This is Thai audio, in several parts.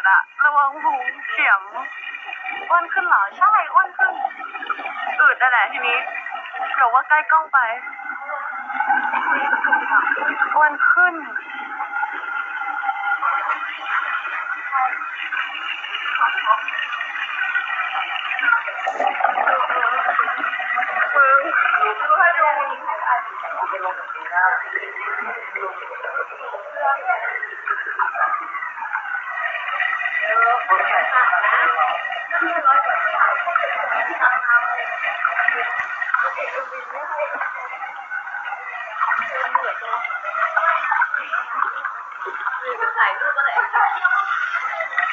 ดอะระวังหูเข็มอ้วนขึ้นเหรอใช่อ้วนขึ้นอืดนั่นแหละทีนี้เดี๋ยวว่าใกล้กล้องไปอ้วนขึ้นมึงดูให้ดู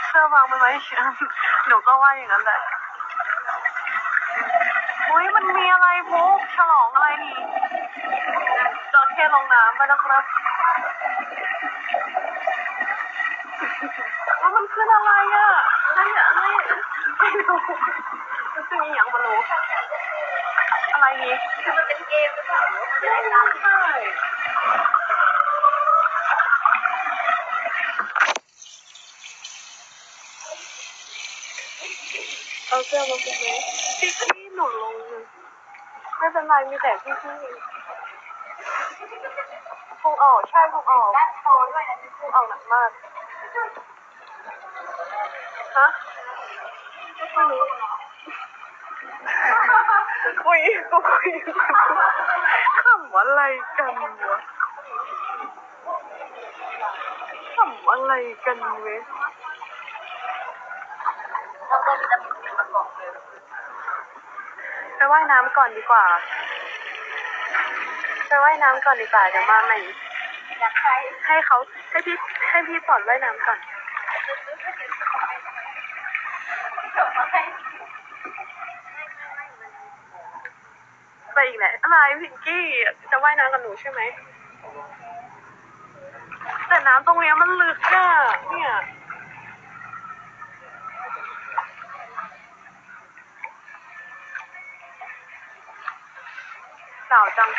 เสื้อวางมันไว้เฉยหนูก็ว่าอย่างนั้นแหละอุ้ยมันมีอะไรพุกฉลองอะไรนี่จระเข้ลงน้ำไปแล้วมันขึ้ นอะไรอะอะไรอะอะไรอ่ไม่รู้มันคืออย่างมารู้อะไรนี่คือมันเป็นเกมหรือเปล่าหรือว่รู้ใช่เอาเสื้อมาเป็นไหมพี่พี่หนูลงไม่เป็นไรมีแต่พี่พี่พุงออกใช่พุงออกด้านโชว์ด้วยนะพุงออกหนักมาก ฮะไม่รู้คุยกูคุยขำอะไรกันวะขำอะไรกันเว้ยเราก็มีตำแหน่งประกอบเลยไปว่ายน้ำก่อนดีกว่าไปว่ายน้ำก่อนดีกว่าเดี๋ยวมาใหม่อยากใช้ให้เขาให้พี่ให้พี่สอนว่ายน้ำก่อน จบมาให้ไปอีกแหละอะไรพิงกี้จะว่ายน้ำกับหนูใช่ไหม แต่น้ำตรงเนี้ยมันลึกอะเนี่ย สาวจัง